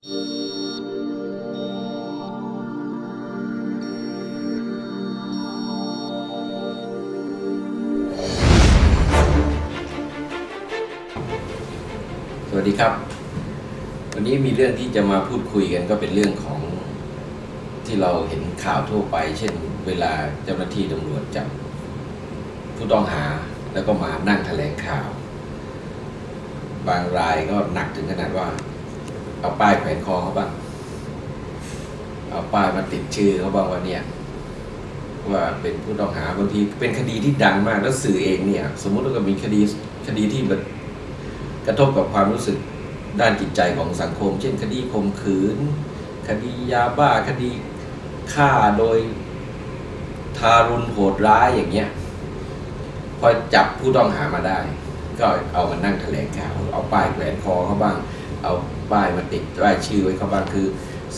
สวัสดีครับ วันนี้มีเรื่องที่จะมาพูดคุยกันก็เป็นเรื่องของที่เราเห็นข่าวทั่วไป เช่น เวลาเจ้าหน้าที่ตำรวจจับผู้ต้องหาแล้วก็มานั่งแถลงข่าว บางรายก็หนักถึงขนาดว่า เอาป้ายแขวนคอเขาบ้าง เอาป้ายมาติดชื่อเขาบ้างว่าเนี่ย ว่าเป็นผู้ต้องหาบางทีเป็นคดีที่ดังมากแล้วสื่อเองเนี่ย สมมุติว่ามีคดีคดีที่แบบกระทบกับความรู้สึกด้านจิตใจของสังคม เช่น คดีข่มขืน คดียาบ้าคดีฆ่าโดยทารุณโหดร้ายอย่างเงี้ยพอจับผู้ต้องหามาได้ ก็เอามานั่งแถลงข่าวเอาป้ายแขวนคอเขาบ้าง เอาป้ายมาติดป้ายชื่อไว้เขาบ้างคือ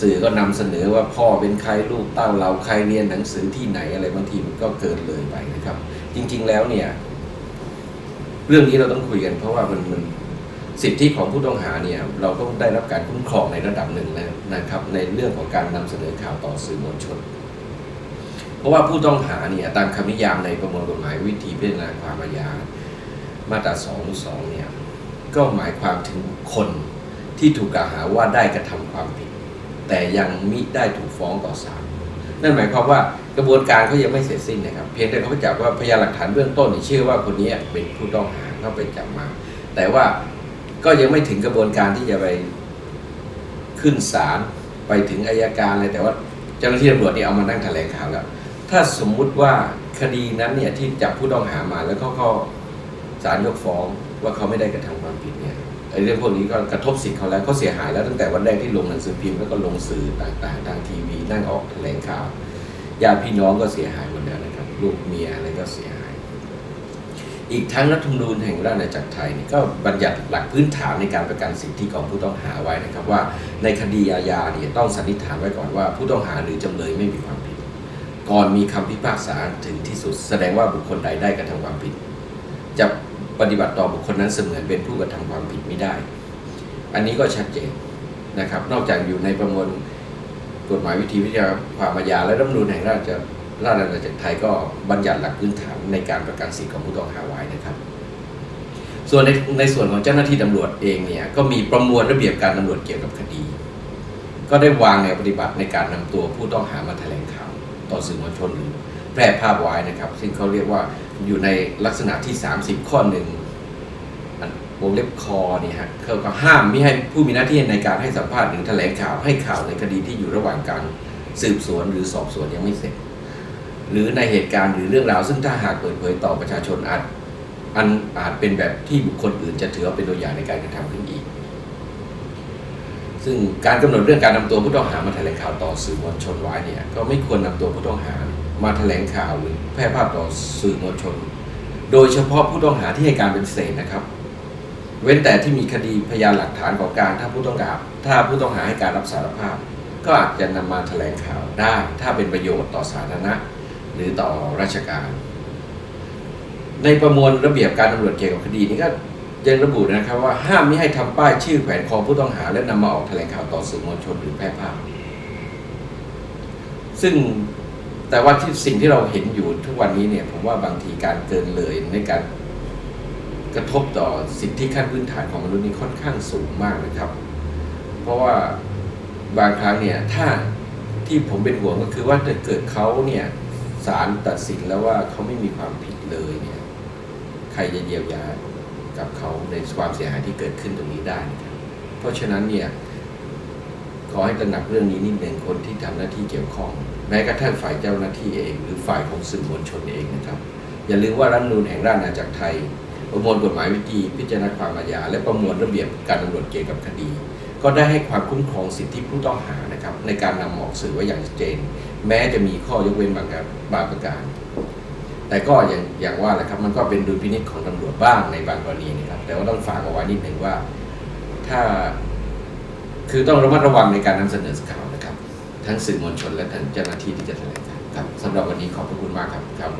สื่อก็นำเสนอว่าพ่อเป็นใครลูกเต้าเราใครเรียนหนังสือที่ไหนอะไรบางทีมันก็เกินเลยไปนะครับ จริง ๆแล้วเนี่ย เรื่องนี้เราต้องคุยกันเพราะว่ามันมันสิทธิของผู้ต้องหาเนี่ย เราต้องได้รับการคุ้มครองในระดับหนึ่งแล้วนะครับ ในเรื่องของการนำเสนอข่าวต่อสื่อมวลชน เพราะว่าผู้ต้องหาเนี่ยตามคำนิยามในประมวลกฎหมายวิธีพิจารณาความอาญามาตราสองสองเนี่ยก็หมายความถึงคน ที่ถูกกล่าวหาว่าได้กระทำความผิด แต่ยังมิได้ถูกฟ้องต่อศาลนั่นหมายความว่ากระบวนการเขายังไม่เสร็จสิ้นนะครับ เพียงแต่เขาไปจับว่าพยานหลักฐานเบื้องต้นเชื่อว่าคนนี้เป็นผู้ต้องหาเขาไปจับมา แต่ว่าก็ยังไม่ถึงกระบวนการที่จะไปขึ้นศาลไปถึงอายการเลยแต่ว่าเจ้าหน้าที่ตำรวจนี่เอามานั่งแถลงข่าวแล้วถ้าสมมุติว่าคดีนั้นเนี่ยที่จับผู้ต้องหามาแล้วเขาเขาศาลยกฟ้องว่าเขาไม่ได้กระทำความผิดเนี่ย ไอ้เรื่องพวกนี้ก็กระทบสิทธิ์เขาแล้วเขาเสียหายแล้วตั้งแต่วันแรกที่ลงหนังสือพิมพ์แล้วก็ลงสื่อต่างๆ ทางทีวีนั่งออกแถลงข่าวญาติพี่น้องก็เสียหายหมดแล้วนะครับลูกเมียอะไรก็เสียหาย อีกทั้งรัฐธรรมนูญแห่งราชอาณาจักรไทยนี่ก็บัญญัติหลักพื้นฐานในการประกันสิทธิของผู้ต้องหาไว้นะครับว่าในคดีอาญาเนี่ยต้องสันนิษฐานไว้ก่อนว่า ผู้ต้องหาหรือจำเลยไม่มีความผิด ก่อนมีคำพิพากษาถึงที่สุด แสดงว่าบุคคลใดได้กระทำความผิดจะ ปฏิบัติต่อบุคคลนั้นเสมือนเป็นผู้กระทำความผิดไม่ได้ อันนี้ก็ชัดเจนนะครับ นอกจากอยู่ในประมวลกฎหมายวิธีวิทยาความอาญาและรัฐมนูญแห่งราชราชอาณาจักรไทยก็บัญญัติหลักพื้นฐานในการประกันสิทธิของผู้ต้องหาไว้นะครับ ส่วนในในส่วนของเจ้าหน้าที่ตำรวจเองเนี่ยก็มีประมวลระเบียบการตำรวจเกี่ยวกับคดี ก็ได้วางแนวปฏิบัติในการนำตัวผู้ต้องหามาแถลงข่าวต่อสื่อมวลชนหรือแพร่ภาพไว้นะครับ ซึ่งเขาเรียกว่า อยู่ในลักษณะที่ 30 ข้อหนึ่งวงเล็บคอเนี่ยฮะเขาก็ห้ามไม่ให้ผู้มีหน้าที่ในการให้สัมภาษณ์หรือแถลงข่าวให้ข่าวในคดีที่อยู่ระหว่างการสืบสวนหรือสอบสวนยังไม่เสร็จ หรือในเหตุการณ์หรือเรื่องราวซึ่งถ้าหากเปิดเผยต่อประชาชนอาจอันอาจเป็นแบบที่บุคคลอื่นจะถือว่าเป็นตัวอย่างในการกระทำขึ้นอีก ซึ่งการกำหนดเรื่องการนำตัวผู้ต้องหามาแถลงข่าวต่อสื่อมวลชนไว้เนี่ยก็ไม่ควรนำตัวผู้ต้องหา มาแถลงข่าวหรือแพร่ภาพต่อสื่อมวลชน โดยเฉพาะผู้ต้องหาที่ให้การเป็นเศษนะครับ เว้นแต่ที่มีคดีพยานหลักฐานของการถ้าผู้ต้องหาถ้าผู้ต้องหาให้การรับสารภาพ ก็อาจจะนำมาแถลงข่าวได้ ถ้าเป็นประโยชน์ต่อสาธารณะ หรือต่อราชการ ในประมวลระเบียบการตำรวจเกี่ยวกับคดีนี้ก็ยังระบุนะครับว่าห้ามไม่ให้ทำป้ายชื่อแขวนคอผู้ต้องหา และนำมาออกแถลงข่าวต่อสื่อมวลชนหรือแพร่ภาพ ซึ่ง แต่ว่าที่สิ่งที่เราเห็นอยู่ทุกวันนี้เนี่ยผมว่าบางทีการเกินเลยในการกระทบต่อสิทธิขั้นพื้นฐานของมนุษย์นี่ค่อนข้างสูงมากนะครับ เพราะว่าบางครั้งเนี่ยถ้าที่ผมเป็นห่วงก็คือว่าถ้าเกิดเขาเนี่ยศาลตัดสินแล้วว่าเขาไม่มีความผิดเลยเนี่ยใครจะเยียวยากับเขาในความเสียหายที่เกิดขึ้นตรงนี้ได้นะครับเพราะฉะนั้นเนี่ยขอให้ตระหนักเรื่องนี้นิดหนึ่งคนที่ทำหน้าที่เกี่ยวข้อง แม้กระทั่งฝ่ายเจ้าหน้าที่เอง หรือฝ่ายของสื่อมวลชนเองนะครับ อย่าลืมว่ารัฐมนูญแห่งราชอาณาจักรไทย ประมวลกฎหมายวิธีพิจารณาความอาญาและประมวลระเบียบการตำรวจเกี่ยวกับคดี ก็ได้ให้ความคุ้มครองสิทธิผู้ต้องหานะครับในการนำออกสื่อไว้อย่างชัดเจน แม้จะมีข้อยกเว้นบางการบางประการ แต่ก็อย่างอย่างว่าแหละครับมันก็เป็นดุลพินิจของตำรวจบ้างในบางกรณีนะครับแต่ว่าต้องฝากเอาไว้นิดหนึ่งว่า ถ้าคือต้องระมัดระวังในการนำเสนอข่าว ทั้งสื่อมวลชนและทั้งเจ้าหน้าที่ที่จะแถลงครับสำหรับวันนี้ขอบพระคุณมากครับครับ